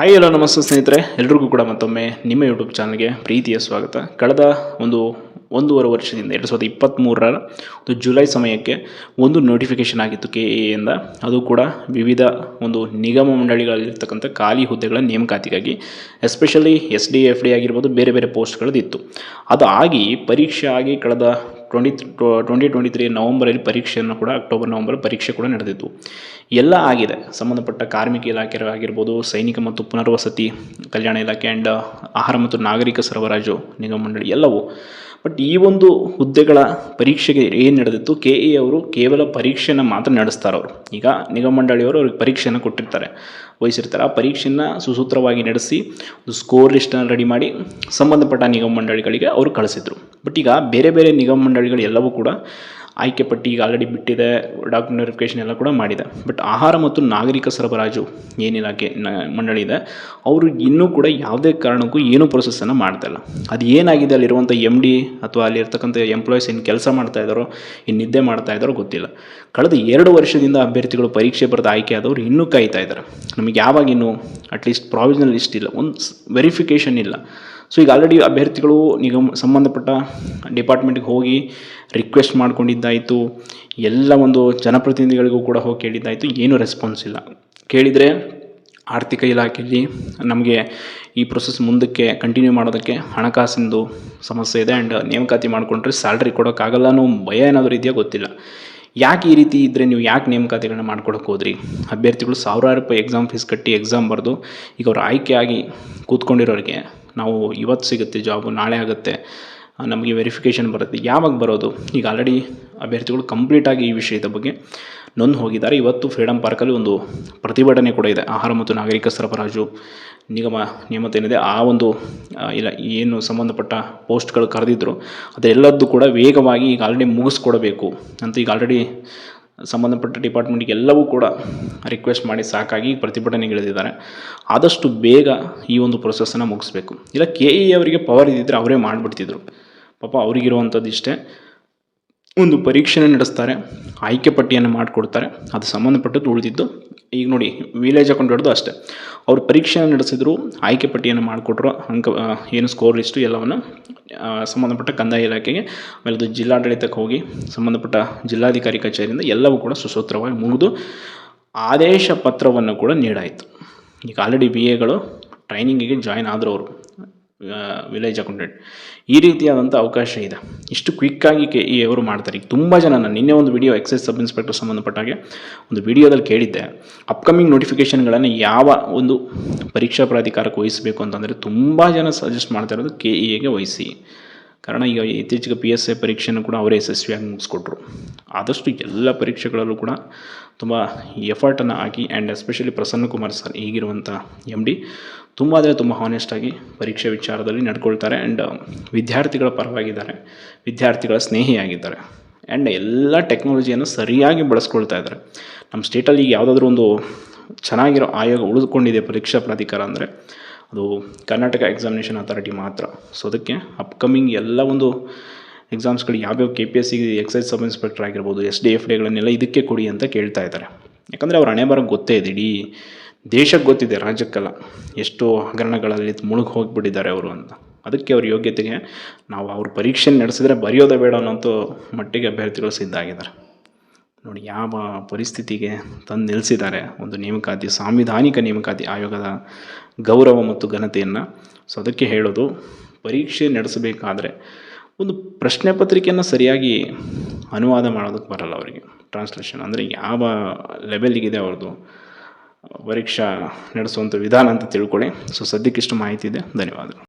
Hi ಎಲ್ಲ ನಮಸ್ತೆ ಸ್ನೇಹಿತರೆ, ಎಲ್ರಿಗೂ ಕೂಡ ಮತ್ತೊಮ್ಮೆ ನಿಮ್ಮ ಯೂಟ್ಯೂಬ್ ಚಾನಲ್ಗೆ ಪ್ರೀತಿಯ ಸ್ವಾಗತ. ಕಳೆದ ಒಂದು ಒಂದೂವರೆ ವರ್ಷದಿಂದ, ಎರಡು ಸಾವಿರದ ಇಪ್ಪತ್ತ್ಮೂರರ ಒಂದು ಜುಲೈ ಸಮಯಕ್ಕೆ ಒಂದು ನೋಟಿಫಿಕೇಷನ್ ಆಗಿತ್ತು ಕೆ ಎಯಿಂದ ಅದು ಕೂಡ ವಿವಿಧ ಒಂದು ನಿಗಮ ಮಂಡಳಿಗಳಲ್ಲಿರ್ತಕ್ಕಂಥ ಖಾಲಿ ಹುದ್ದೆಗಳ ನೇಮಕಾತಿಗಾಗಿ especially S D F D ಆಗಿರ್ಬೋದು, ಬೇರೆ ಬೇರೆ ಪೋಸ್ಟ್ಗಳದ್ದಿತ್ತು ಅದು ಆಗಿ ಪರೀಕ್ಷೆ ಆಗಿ ಕಳೆದ ಟ್ವೆಂಟಿ ಟ್ವೆಂಟಿ ಟ್ವೆಂಟಿ ತ್ರೀ ನವಂಬರಲ್ಲಿ ಪರೀಕ್ಷೆಯನ್ನು ಕೂಡ, ಅಕ್ಟೋಬರ್ ನವಂಬರ್ ಪರೀಕ್ಷೆ ಕೂಡ ನಡೆದಿತ್ತು. ಎಲ್ಲ ಆಗಿದೆ. ಸಂಬಂಧಪಟ್ಟ ಕಾರ್ಮಿಕ ಇಲಾಖೆ ಆಗಿರ್ಬೋದು ಸೈನಿಕ ಮತ್ತು ಪುನರ್ವಸತಿ, ಕಲ್ಯಾಣ ಇಲಾಖೆ ಆ್ಯಂಡ್ ಆಹಾರ ಮತ್ತು ನಾಗರಿಕ ಸರಬರಾಜು ನಿಗಮ ಮಂಡಳಿ, ಎಲ್ಲವೂ ಬಟ್ ಈ ಒಂದು ಹುದ್ದೆಗಳ ಪರೀಕ್ಷೆಗೆ ಏನು ನಡೆದಿತ್ತು? ಕೆ ಎ ಅವರು ಕೇವಲ ಪರೀಕ್ಷೆಯನ್ನು ಮಾತ್ರ ನಡೆಸ್ತಾರೆ ಅವರು. ಈಗ ನಿಗಮ ಮಂಡಳಿಯವರು ಅವ್ರಿಗೆ ಪರೀಕ್ಷೆಯನ್ನು ಕೊಟ್ಟಿರ್ತಾರೆ, ವಹಿಸಿರ್ತಾರೆ. ಆ ಪರೀಕ್ಷೆಯನ್ನು ಸುಸೂತ್ರವಾಗಿ ನಡೆಸಿ ಒಂದು ಸ್ಕೋರ್ ಲಿಸ್ಟನ್ನು ರೆಡಿ ಮಾಡಿ ಸಂಬಂಧಪಟ್ಟ ನಿಗಮ ಮಂಡಳಿಗಳಿಗೆ ಅವರು ಕಳಿಸಿದ್ರು. ಬಟ್ ಈಗ ಬೇರೆ ಬೇರೆ ನಿಗಮ ಮಂಡಳಿಗಳು ಎಲ್ಲವೂ ಕೂಡ ಆಯ್ಕೆ ಪಟ್ಟಿ ಈಗ ಆಲ್ರೆಡಿ ಬಿಟ್ಟಿದೆ ಡಾಕ್ಯುಮೆಂಟ್ ವೆರಿಫಿಕೇಷನ್ ಎಲ್ಲ ಕೂಡ ಮಾಡಿದೆ. ಬಟ್ ಆಹಾರ ಮತ್ತು ನಾಗರಿಕ ಸರಬರಾಜು ಏನು ಇಲಾಖೆ ಮಂಡಳಿ ಇದೆ, ಅವರು ಇನ್ನೂ ಕೂಡ ಯಾವುದೇ ಕಾರಣಕ್ಕೂ ಏನೂ ಪ್ರೊಸೆಸನ್ನು ಮಾಡ್ತಾಯಿಲ್ಲ ಅದು ಏನಾಗಿದೆ, ಅಲ್ಲಿರುವಂಥ ಎಂ ಡಿ ಅಥವಾ ಅಲ್ಲಿರ್ತಕ್ಕಂಥ ಎಂಪ್ಲಾಯೀಸ್ ಏನು ಕೆಲಸ ಮಾಡ್ತಾ ಇದ್ದಾರೋ ಇನ್ನು ನಿದ್ದೆ ಮಾಡ್ತಾ ಇದ್ದಾರೋ ಗೊತ್ತಿಲ್ಲ. ಕಳೆದ ಎರಡು ವರ್ಷದಿಂದ ಅಭ್ಯರ್ಥಿಗಳು ಪರೀಕ್ಷೆ ಬರೆದು ಆಯ್ಕೆ ಆದವರು ಇನ್ನೂ ಕಾಯ್ತಾ ಇದ್ದಾರೆ. ನಮಗೆ ಯಾವಾಗ ಇನ್ನೂ ಅಟ್ಲೀಸ್ಟ್ ಪ್ರಾವಿಷನಲ್ ಲಿಸ್ಟ್ ಇಲ್ಲ, ಒಂದು ವೆರಿಫಿಕೇಷನ್ ಇಲ್ಲ. ಸೊ ಈಗ ಆಲ್ರೆಡಿ ಅಭ್ಯರ್ಥಿಗಳು ನಿಗಮ ಸಂಬಂಧಪಟ್ಟ ಡಿಪಾರ್ಟ್ಮೆಂಟ್ಗೆ ಹೋಗಿ ರಿಕ್ವೆಸ್ಟ್ ಮಾಡ್ಕೊಂಡಿದ್ದಾಯಿತು. ಎಲ್ಲ ಒಂದು ಜನಪ್ರತಿನಿಧಿಗಳಿಗೂ ಕೂಡ ಹೋಗಿ ಕೇಳಿದ್ದಾಯಿತು. ಏನೂ ರೆಸ್ಪಾನ್ಸ್ ಇಲ್ಲ. ಕೇಳಿದರೆ ಆರ್ಥಿಕ ಇಲಾಖೆಯಲ್ಲಿ ನಮಗೆ ಈ ಪ್ರೊಸೆಸ್ ಮುಂದಕ್ಕೆ ಕಂಟಿನ್ಯೂ ಮಾಡೋದಕ್ಕೆ ಹಣಕಾಸಿಂದು ಸಮಸ್ಯೆ ಇದೆ ಆ್ಯಂಡ್ ನೇಮಕಾತಿ ಮಾಡಿಕೊಂಡ್ರೆ ಸ್ಯಾಲ್ರಿ ಕೊಡೋಕ್ಕಾಗಲ್ಲ ಅನ್ನೋ ಭಯ ಏನಾದರೂ ಇದೆಯೋ ಗೊತ್ತಿಲ್ಲ. ಯಾಕೆ ಈ ರೀತಿ ಇದ್ದರೆ ನೀವು ಯಾಕೆ ನೇಮಕಾತಿಗಳನ್ನ ಮಾಡ್ಕೊಡೋಕೆ ಹೋದ್ರಿ? ಅಭ್ಯರ್ಥಿಗಳು ಸಾವಿರಾರು ರೂಪಾಯಿ ಎಕ್ಸಾಮ್ ಫೀಸ್ ಕಟ್ಟಿ ಎಕ್ಸಾಮ್ ಬರೆದು ಈಗ ಅವ್ರು ಆಯ್ಕೆಯಾಗಿ ಕೂತ್ಕೊಂಡಿರೋರಿಗೆ ನಾವು ಇವತ್ತು ಸಿಗುತ್ತೆ ಜಾಬು ನಾಳೆ ಆಗುತ್ತೆ ನಮಗೆ ವೆರಿಫಿಕೇಷನ್ ಬರುತ್ತೆ. ಯಾವಾಗ ಬರೋದು? ಈಗ ಆಲ್ರೆಡಿ ಅಭ್ಯರ್ಥಿಗಳು ಕಂಪ್ಲೀಟಾಗಿ ಈ ವಿಷಯದ ಬಗ್ಗೆ ನೊಂದು ಹೋಗಿದ್ದಾರೆ. ಇವತ್ತು ಫ್ರೀಡಮ್ ಪಾರ್ಕಲ್ಲಿ ಒಂದು ಪ್ರತಿಭಟನೆ ಕೂಡ ಇದೆ. ಆಹಾರ ಮತ್ತು ನಾಗರಿಕ ಸರಬರಾಜು ನಿಗಮ ನೇಮತ ಏನಿದೆ, ಆ ಒಂದು ಇಲ್ಲ, ಏನು ಸಂಬಂಧಪಟ್ಟ ಪೋಸ್ಟ್ಗಳು ಕರೆದಿದ್ದರು ಅದೆಲ್ಲದ್ದು ಕೂಡ ವೇಗವಾಗಿ ಈಗ ಆಲ್ರೆಡಿ ಮುಗಿಸ್ಕೊಡಬೇಕು ಅಂತ ಈಗ ಆಲ್ರೆಡಿ ಸಂಬಂಧಪಟ್ಟ ಡಿಪಾರ್ಟ್ಮೆಂಟ್ಗೆ ಎಲ್ಲವೂ ಕೂಡ ರಿಕ್ವೆಸ್ಟ್ ಮಾಡಿ ಸಾಕಾಗಿ ಪ್ರತಿಭಟನೆಗಿಳಿದಿದ್ದಾರೆ. ಆದಷ್ಟು ಬೇಗ ಈ ಒಂದು ಪ್ರೊಸೆಸನ್ನು ಮುಗಿಸ್ಬೇಕು. ಇಲ್ಲ, ಕೆ ಇ ಅವರಿಗೆ ಪವರ್ ಇದ್ದಿದ್ದರೆ ಅವರೇ ಮಾಡಿಬಿಡ್ತಿದ್ರು. ಪಾಪ ಅವರಿಗಿರುವಂಥದ್ದು ಇಷ್ಟೇ. ಒಂದು ಪರೀಕ್ಷೆನ ನಡೆಸ್ತಾರೆ, ಆಯ್ಕೆ ಪಟ್ಟಿಯನ್ನು ಮಾಡಿಕೊಡ್ತಾರೆ, ಅದು ಸಂಬಂಧಪಟ್ಟದ್ದು ಉಳಿದಿದ್ದು. ಈಗ ನೋಡಿ, ವಿಲೇಜ್ ಅಕೌಂಟ್ ಹಿಡಿದು ಅಷ್ಟೇ. ಅವರು ಪರೀಕ್ಷೆಯನ್ನು ನಡೆಸಿದ್ರು, ಆಯ್ಕೆ ಪಟ್ಟಿಯನ್ನು ಮಾಡಿಕೊಟ್ರು, ಅಂಕ, ಏನು ಸ್ಕೋರ್ ಲಿಸ್ಟು ಎಲ್ಲವನ್ನು ಸಂಬಂಧಪಟ್ಟ ಕಂದಾಯ ಇಲಾಖೆಗೆ, ಆಮೇಲೆ ಅದು ಜಿಲ್ಲಾಡಳಿತಕ್ಕೆ ಹೋಗಿ ಸಂಬಂಧಪಟ್ಟ ಜಿಲ್ಲಾಧಿಕಾರಿ ಕಚೇರಿಯಿಂದ ಎಲ್ಲವೂ ಕೂಡ ಸುಸೂತ್ರವಾಗಿ ಮುಗಿದು ಆದೇಶ ಪತ್ರವನ್ನು ಕೂಡ ನೀಡಾಯಿತು. ಈಗ ಆಲ್ರೆಡಿ ಬಿ ಎಗಳು ಟ್ರೈನಿಂಗಿಗೆ ಜಾಯ್ನ್ ಆದರು ಅವರು ವಿಲೇಜ್ ಅಕೌಂಟೆಂಟ್ ಈ ರೀತಿಯಾದಂಥ ಅವಕಾಶ ಇದೆ. ಇಷ್ಟು ಕ್ವಿಕ್ಕಾಗಿ ಕೆ, ಈ ಅವರು ಮಾಡ್ತಾರೆ. ಈಗ ತುಂಬ ಜನ ನಾನು ನಿನ್ನೆ ಒಂದು ವಿಡಿಯೋ ಎಕ್ಸೈಸ್ ಸಬ್ ಇನ್ಸ್ಪೆಕ್ಟರ್ ಸಂಬಂಧಪಟ್ಟಾಗೆ ಒಂದು ವಿಡಿಯೋದಲ್ಲಿ ಕೇಳಿದ್ದೆ. ಅಪ್ಕಮಿಂಗ್ ನೋಟಿಫಿಕೇಷನ್ಗಳನ್ನು ಯಾವ ಒಂದು ಪರೀಕ್ಷಾ ಪ್ರಾಧಿಕಾರಕ್ಕೆ ವಹಿಸಬೇಕು ಅಂತಂದರೆ ತುಂಬ ಜನ ಸಜೆಸ್ಟ್ ಮಾಡ್ತಾ ಇರೋದು ಕೆ ಇ ಎಗೆ ವಹಿಸಿ. ಕಾರಣ ಈಗ ಇತ್ತೀಚೆಗೆ ಪಿ ಎಸ್ ಎ ಪರೀಕ್ಷೆಯನ್ನು ಕೂಡ ಅವರೇ ಯಶಸ್ವಿಯಾಗಿ ಮುಗಿಸ್ಕೊಟ್ರು. ಆದಷ್ಟು ಎಲ್ಲ ಪರೀಕ್ಷೆಗಳಲ್ಲೂ ಕೂಡ ತುಂಬ ಎಫರ್ಟನ್ನು ಹಾಕಿ and especially Prasanna Kumar sir ಈಗಿರುವಂಥ M D ತುಂಬ ಅಂದರೆ ತುಂಬ ಹಾನೆಸ್ಟಾಗಿ ಪರೀಕ್ಷೆ ವಿಚಾರದಲ್ಲಿ ನಡ್ಕೊಳ್ತಾರೆ ಆ್ಯಂಡ್ ವಿದ್ಯಾರ್ಥಿಗಳ ಪರವಾಗಿದ್ದಾರೆ, ವಿದ್ಯಾರ್ಥಿಗಳ ಸ್ನೇಹಿಯಾಗಿದ್ದಾರೆ ಆ್ಯಂಡ್ ಎಲ್ಲ ಟೆಕ್ನಾಲಜಿಯನ್ನು ಸರಿಯಾಗಿ ಬಳಸ್ಕೊಳ್ತಾ ಇದ್ದಾರೆ. ನಮ್ಮ ಸ್ಟೇಟಲ್ಲಿ ಈಗ ಯಾವುದಾದ್ರೂ ಒಂದು ಚೆನ್ನಾಗಿರೋ ಆಯೋಗ ಉಳಿದುಕೊಂಡಿದೆ ಪರೀಕ್ಷಾ ಪ್ರಾಧಿಕಾರ ಅಂದರೆ ಅದು ಕರ್ನಾಟಕ ಎಕ್ಸಾಮಿನೇಷನ್ ಅಥಾರಿಟಿ ಮಾತ್ರ. ಸೊ ಅದಕ್ಕೆ ಅಪ್ಕಮಿಂಗ್ ಎಲ್ಲ ಒಂದು ಎಕ್ಸಾಮ್ಸ್ಗಳು ಯಾವ್ಯಾವ K P S C excise sub inspector ಆಗಿರ್ಬೋದು ಎಸ್ ಡಿ ಎಫ್ ಡಿಗಳನ್ನೆಲ್ಲ ಇದಕ್ಕೆ ಕೊಡಿ ಅಂತ ಕೇಳ್ತಾ ಇದ್ದಾರೆ. ಯಾಕಂದರೆ ಅವ್ರ ಹಣೆ ಗೊತ್ತೇ ಇದೆ, ಇಡೀ ದೇಶಕ್ಕೆ ಗೊತ್ತಿದೆ, ರಾಜ್ಯಕ್ಕೆಲ್ಲ ಎಷ್ಟು ಹಗರಣಗಳಲ್ಲಿ ಮುಳುಗಿ ಹೋಗಿಬಿಟ್ಟಿದ್ದಾರೆ ಅವರು ಅಂತ. ಅದಕ್ಕೆ ಅವ್ರ ಯೋಗ್ಯತೆಗೆ ನಾವು ಅವ್ರ ಪರೀಕ್ಷೆ ನಡೆಸಿದ್ರೆ ಬರೆಯೋದೇ ಬೇಡ ಅನ್ನೋಂಥ ಮಟ್ಟಿಗೆ ಅಭ್ಯರ್ಥಿಗಳು ಸಿದ್ಧ ಆಗಿದ್ದಾರೆ. ನೋಡಿ, ಯಾವ ಪರಿಸ್ಥಿತಿಗೆ ತಂದು ನಿಲ್ಲಿಸಿದ್ದಾರೆ ಒಂದು ನೇಮಕಾತಿ, ಸಾಂವಿಧಾನಿಕ ನೇಮಕಾತಿ ಆಯೋಗದ ಗೌರವ ಮತ್ತು ಘನತೆಯನ್ನು. ಸೊ, ಅದಕ್ಕೆ ಹೇಳೋದು, ಪರೀಕ್ಷೆ ನಡೆಸಬೇಕಾದ್ರೆ ಒಂದು ಪ್ರಶ್ನೆ ಪತ್ರಿಕೆಯನ್ನು ಸರಿಯಾಗಿ ಅನುವಾದ ಮಾಡೋದಕ್ಕೆ ಬರಲ್ಲ ಅವರಿಗೆ. ಟ್ರಾನ್ಸ್ಲೇಷನ್ ಅಂದರೆ ಯಾವ ಲೆವೆಲ್ಗಿದೆ ಅವ್ರದ್ದು, ಪರೀಕ್ಷಾ ನಡೆಸುವಂಥ ವಿಧಾನ ಅಂತ ತಿಳ್ಕೊಳ್ಳಿ. ಸೊ ಸದ್ಯಕ್ಕಿಷ್ಟು ಮಾಹಿತಿ ಇದೆ. ಧನ್ಯವಾದಗಳು.